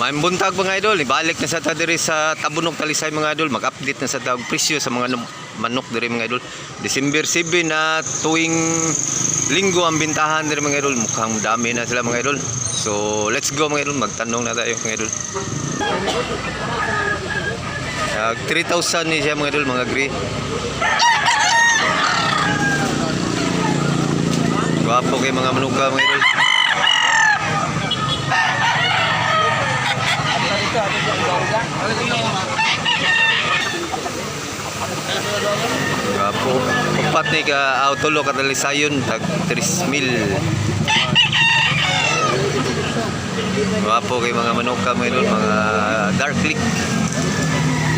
May buntag mga idol, ibalik na sa ta diri sa Tabunok Talisay mga idol, mag-update na sa tawag presyo sa mga manok diri mga idol. December 7 na tuwing linggo ang bintahan diri mga idol, mukhang dami na sila mga idol. So, let's go mga idol, magtanong na tayo mga idol. Tag 3,000 ni siya mga idol, mga gray. Gwapo kay mga manuka mga idol. Gwapo. Upat ni ka autolo ka talisayon tag 3,000. Gwapo kay mga manuka mga idol, mga dark click.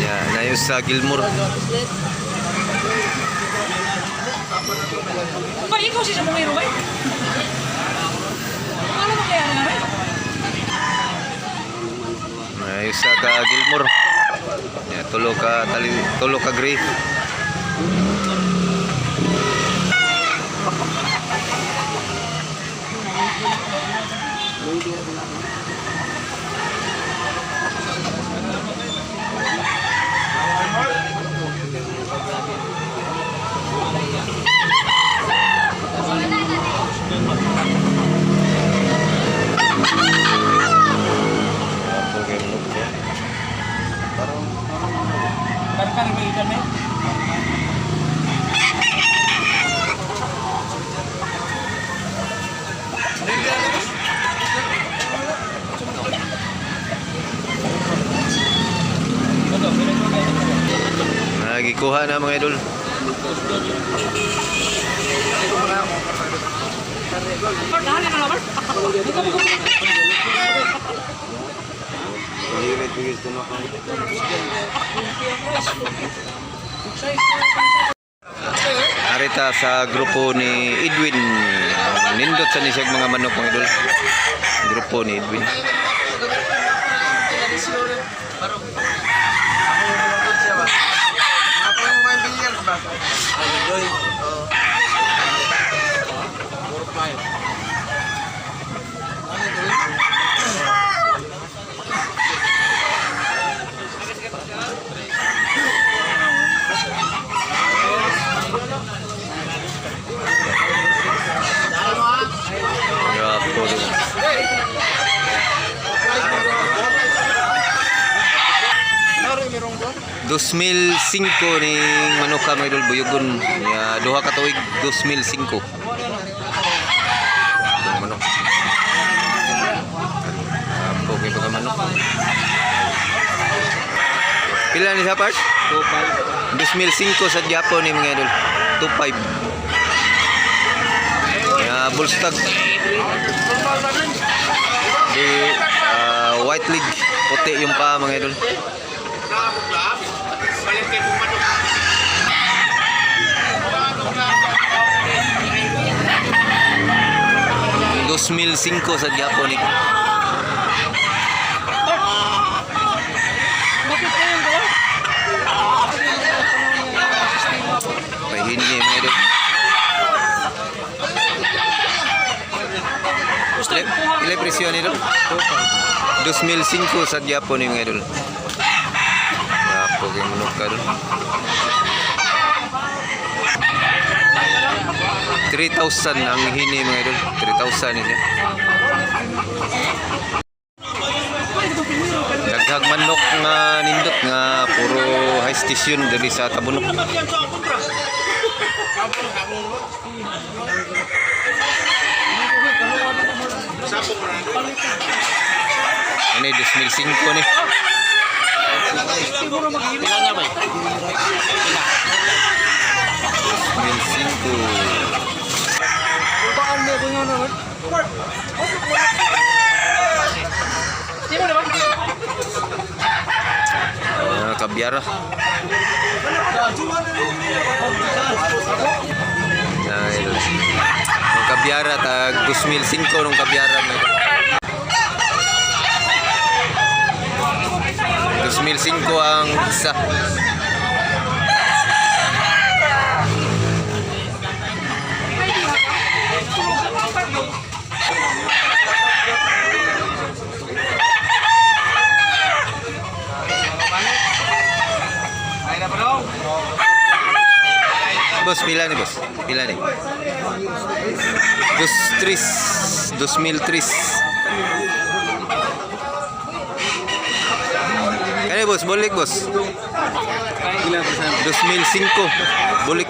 Yan, nayon sa Gilmore. Pa, ikaw si sa mong eh? Ano mo kaya nga eh? Nayon sa ka Gilmore. Yan, tulo ka tali, tulo ka gray. Gwapo Nagikuha na mga idol. Arita sa grupo ni Edwin. Nindot sa nisag mga manok mga idol. Grupo ni Edwin. 还有个2005 ni Manuka mga idol ya, duha ka tuig 2005 manok. Ampo kay baka manok. Pila ni sa part? 2005 sa Japan ni mga idol. 25 Ya Bullstag. Di uh, White League. Puti yung pa mga idol. Dos mil cinco sa Japon kayo ba? Pahingi mga idol. Ile, ile presyo nito? 2005 sa Japon yung mga. Grapo kayo manok ka doon. 3,000 ang hini mga idol. 3,000 niya. Daghag manok nga nindot nga puro high station diri sa Tabunok. Ano yung 2005 ni? Ilan niya ba? 2005. Baan mo ko nga naman? Di mo naman? Ah, kabyara. Ah, idol. Yung kabyara tag 2005 nung kabyara may 2005 ang isa. Boss, pila ni boss? Pila ni? Dos tris, dos mil tris. Kani boss, bulik boss. Dos mil cinco, bulik.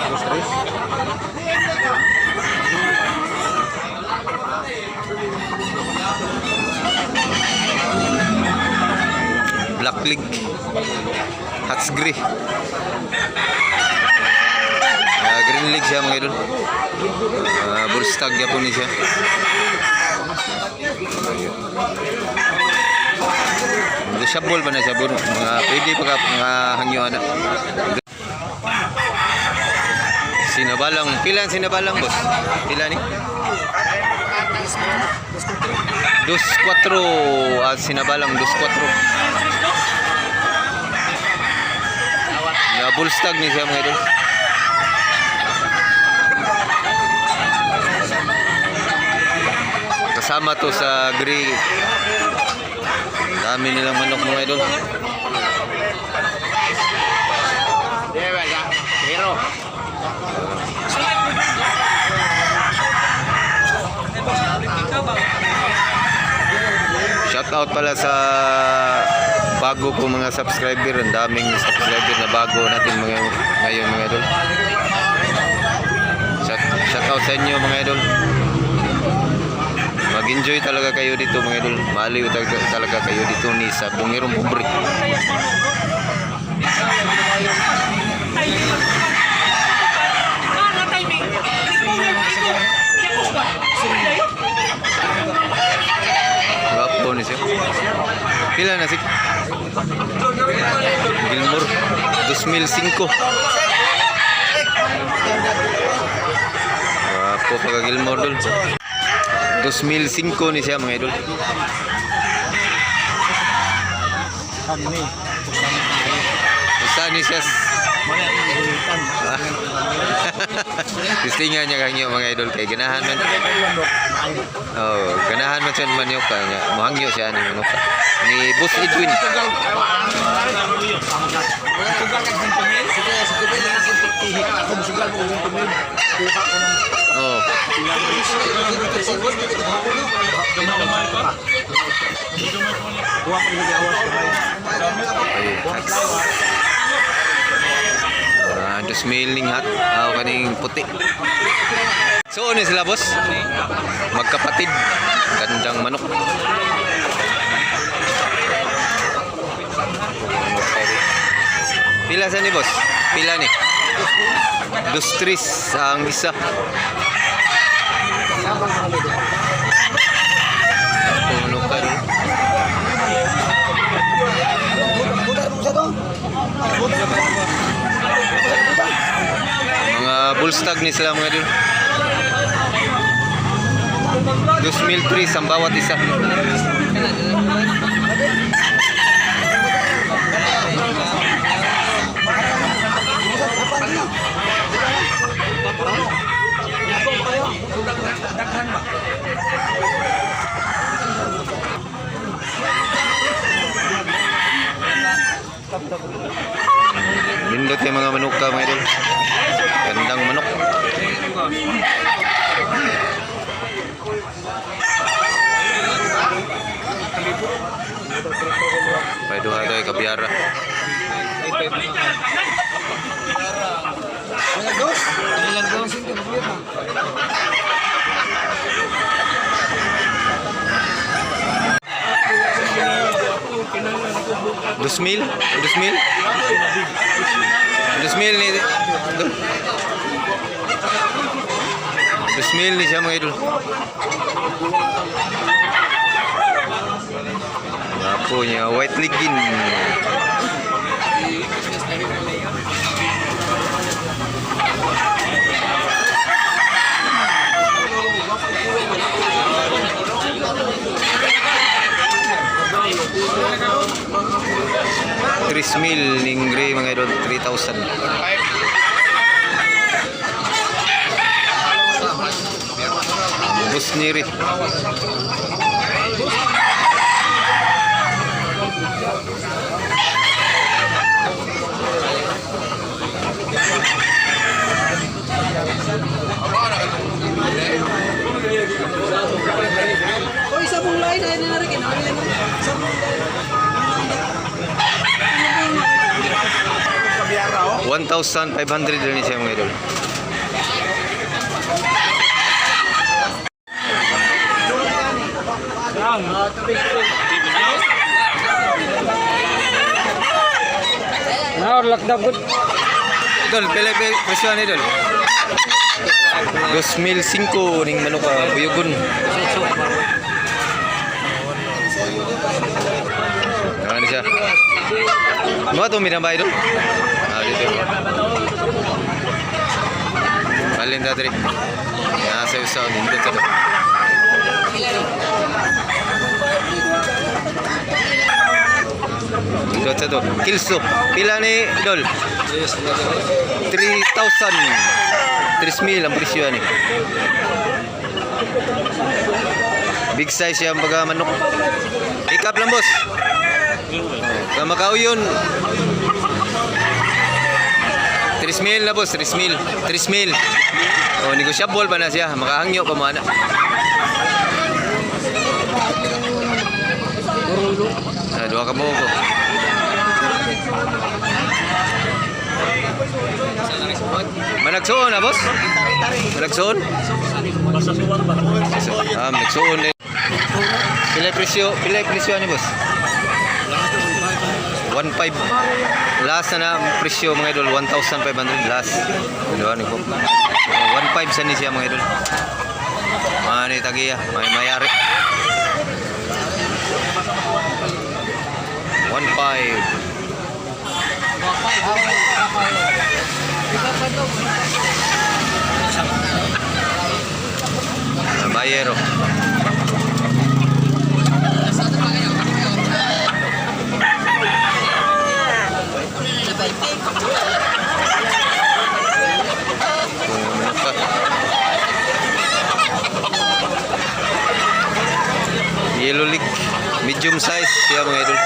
Black League. Hats Grey. Ah, League siya mga idol. Uh, Bullstag yapon ni siya. Negosyable ba na bro? Mga pwede pa mga hangyo ana. Sinabalang, pila ang sinabalang boss? Pila ni? Dos cuatro at sinabalang dos cuatro. Na bullstag ni siya mga idol. Kasama to sa gray. Dami nilang manok mga idol. Pero. Shout out pala sa bago ko mga subscriber. Ang daming subscriber na bago natin mga ngayon mga idol. Shout, shout out sa inyo mga idol. Mag-enjoy talaga kayo dito mga idol. Maliw talaga, talaga kayo dito ni sa Bungirong Pobre. Gwapo ni siya. Pila na si Gilmore 2005. Gwapo pa ka Gilmore dul. 2005 ni siya mga idol. Usa ni siya. Gusto nga niya kanya mga idol kay ganahan man. Oh, ganahan man siya man yung kanya. Muhangyo siya ni manok. Ni Boss Edwin. Oh. Ay, tax. Ah, dos mailing hat. Ah, kaning puti. So, ano sila, boss? Magkapatid. Gandang manok. Pila sa ni, boss? Pila ni? Dos tris ang isa. Mga bullstag ni sila mga dun. 2,003 ang bawat isa. Lindot yung mga manok ka mga idol. Gandang manok. Pwede nga ito kabiyara. Dos mil? Dos mil? Bismil nih. Tuh. Bismil white legin. Thank you. 3,000 ning gray mga idol 3,000 bus nirit Oy, sa mong lain ay nanarik, inamin 1,500 rin siya mga idol. Nah, lakda good. Idol, pila pila presyo ni idol. 2005 ning manok ka buyugon. Ano siya? Mga to minabay idol? Ah, dito. Alin ta diri? Nasa usaw dito to. Dito sa to. Kilso. Pila ni idol? 3,000. 3,000 ang presyo ni. Big size yan baga manok. Pick up lang boss. Kaya Macau yun. 3,000 na boss, 3,000. 3,000. O, negosyable pa na siya. Makahangyo pa mana. Ah, dua ka mo ko. Managsuon na boss? Managsuon? Ah, managsuon din. Pilay presyo, pilay presyo ni boss? 1.5 last na na presyo mga idol 1,500 last. Ni ko 1.5 sa ni siya mga idol. Mani tagiya may mayari. 1.5 Ah, Bayero. Yellow League. Medium size siya mga idol.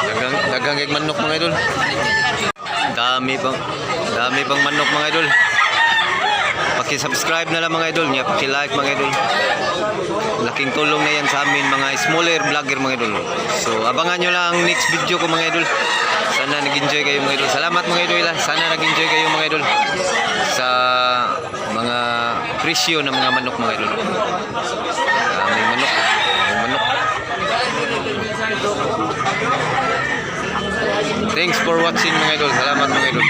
Dagang, dagang kay manok mga idol. Dami pang dami pang manok mga idol. Paki-subscribe na lang mga idol niya, paki-like mga idol. Laking tulong na yan sa amin mga smaller vlogger mga idol. So abangan nyo lang ang next video ko mga idol. Sana nag-enjoy kayo mga idol. Salamat mga idol. ah. Sana nag-enjoy kayo mga idol sa presyo ng mga manok mga idol. Ah, may manok. May manok. Thanks for watching mga idol. Salamat mga idol.